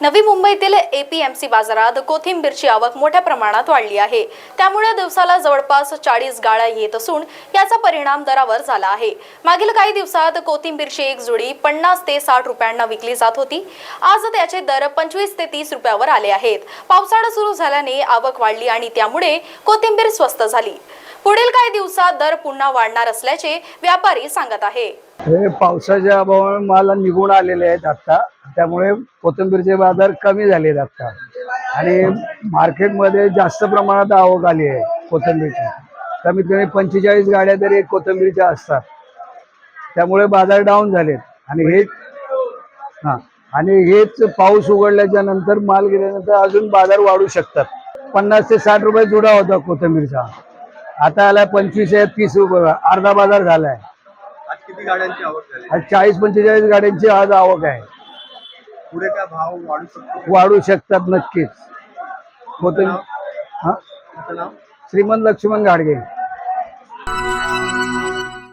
नवी मुंबईतील एपीएमसी बाजारात कोथिंबीरची आवक मोठ्या प्रमाणात वाढली आहे. त्यामुळे दिवसाला जवळपास चाळीस गाळ्या येत असून याचा परिणाम दरावर झाला आहे. मागील काही दिवसात कोथिंबीरची एक जुडी पन्नास ते साठ रुपयांना विकली जात होती. आज त्याचे दर पंचवीस ते तीस रुपयावर आले आहेत. पावसाळा सुरू झाल्याने आवक वाढली आणि त्यामुळे कोथिंबीर स्वस्त झाली. पुढील काही दिवसात दर पुन्हा वाढणार असल्याचे व्यापारी सांगत आहे. हे पावसाच्या अभावामुळे माल निघून आलेले आहेत आता. त्यामुळे कोथिंबीरचे बाजार कमी झाले आहेत आता. आणि मार्केटमध्ये जास्त प्रमाणात आवक आली आहे कोथिंबीरची. कमीत कमी पंचेचाळीस गाड्या तरी कोथिंबीरच्या असतात. त्यामुळे बाजार डाऊन झालेत. आणि हे हां. आणि हेच पाऊस उघडल्याच्या नंतर माल गेल्यानंतर अजून बाजार वाढू शकतात. पन्नास ते साठ रुपये जुडा होता कोथिंबीरचा. आता आला पंचवीस आहे तीस रुपये. अर्धा बाजार झालाय. आज किती गाड्यांची आवक झाली? आज चाळीस पंचेचाळीस गाड्यांची आज आवक आहे. पुढे काय भाव वाढू शकतो? वाढू शकतात नक्कीच. कोथिंबीर हा? त्याचं नाव? श्रीमंत लक्ष्मण गाडगे